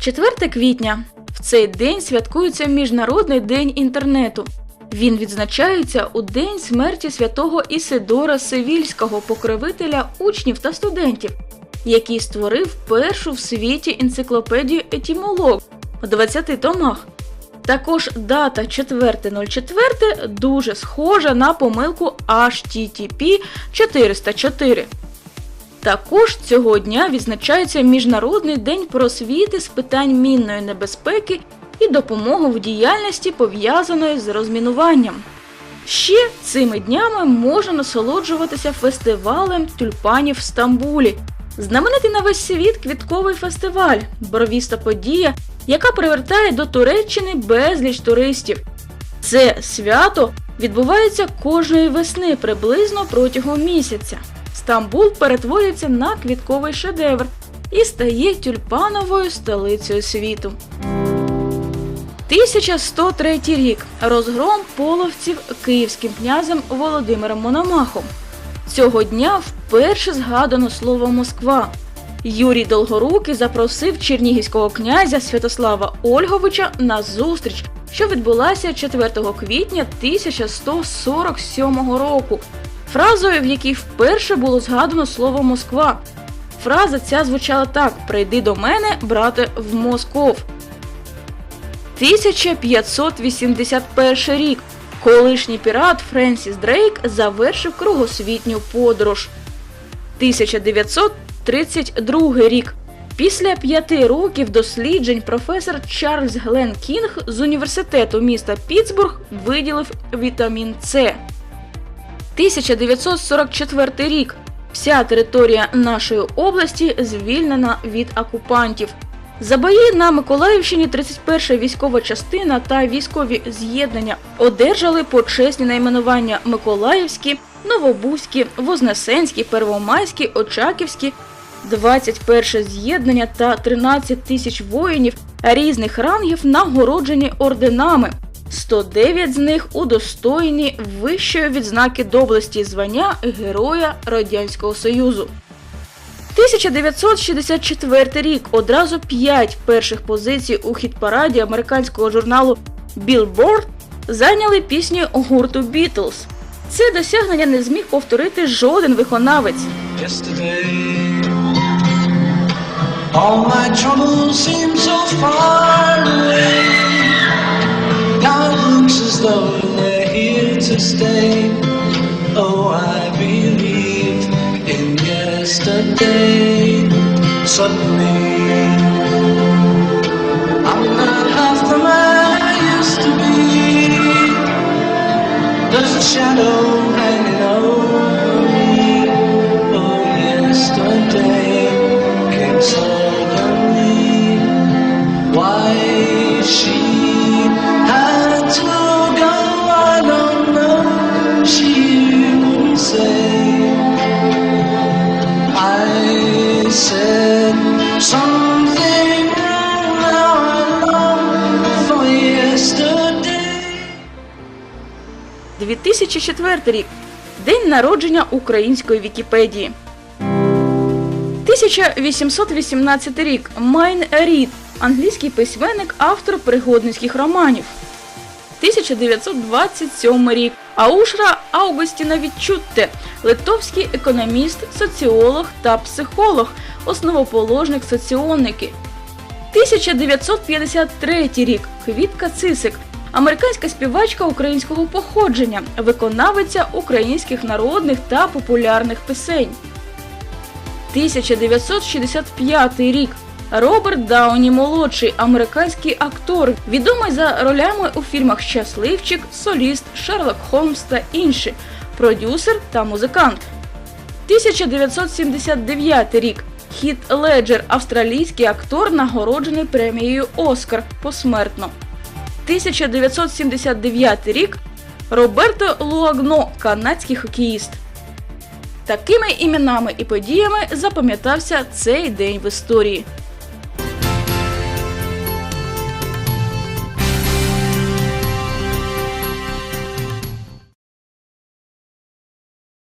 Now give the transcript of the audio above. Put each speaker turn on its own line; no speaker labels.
4 квітня. В цей день святкується Міжнародний день інтернету. Він відзначається у день смерті святого Ісидора Севільського, покровителя учнів та студентів, який створив першу в світі енциклопедію етімолог у 20 томах. Також дата 4.04 дуже схожа на помилку HTTP 404. Також цього дня відзначається Міжнародний день просвіти з питань мінної небезпеки і допомоги в діяльності пов'язаної з розмінуванням. Ще цими днями можна насолоджуватися фестивалем тюльпанів в Стамбулі. Знаменитий на весь світ квітковий фестиваль, бровіста подія, яка привертає до Туреччини безліч туристів. Це свято відбувається кожної весни приблизно протягом місяця. Стамбул перетворюється на квітковий шедевр і стає тюльпановою столицею світу. 1103 рік. Розгром половців київським князем Володимиром Мономахом. Цього дня вперше згадано слово Москва. Юрій Долгорукий запросив чернігівського князя Святослава Ольговича на зустріч, що відбулася 4 квітня 1147 року. Фразою, в якій вперше було згадано слово Москва. Фраза ця звучала так: Прийди до мене, брате, в Москов. 1581 рік. Колишній пірат Френсіс Дрейк завершив кругосвітню подорож. 1932 рік. Після п'яти років досліджень професор Чарльз Глен Кінг з університету міста Пітсбург виділив вітамін С. 1944 рік. Вся територія нашої області звільнена від окупантів. За бої на Миколаївщині 31-ша військова частина та військові з'єднання одержали почесні найменування Миколаївські, Новобузькі, Вознесенські, Первомайські, Очаківські, 21 з'єднання та 13 тисяч воїнів різних рангів нагороджені орденами. 109 з них удостоєні вищої відзнаки доблесті звання Героя Радянського Союзу. 1964 рік одразу п'ять перших позицій у хіт-параді американського журналу Billboard зайняли пісні гурту Beatles. Це досягнення не зміг повторити жоден виконавець.
All my seem so far though they're here to stay. Oh, I believe in yesterday. Suddenly, I'm not half the man I used to be. There's a shadow hanging over me. Oh, yesterday
2004 рік. День народження української Вікіпедії. 1818 рік. Майн Рід. Англійський письменник, автор пригодницьких романів. 1927 рік. Аушра Аугустіна Відчутте, литовський економіст, соціолог та психолог, основоположник соціоники. 1953 рік. Квітка Цисик. Американська співачка українського походження, виконавиця українських народних та популярних пісень. 1965 рік. Роберт Дауні молодший, американський актор, відомий за ролями у фільмах Щасливчик, Соліст, Шерлок Холмс та інші, продюсер та музикант. 1979 рік. Хіт Леджер, австралійський актор, нагороджений премією Оскар посмертно. 1979 рік. Роберто Луагно, канадський хокеїст. Такими іменами і подіями запам'ятався цей день в історії.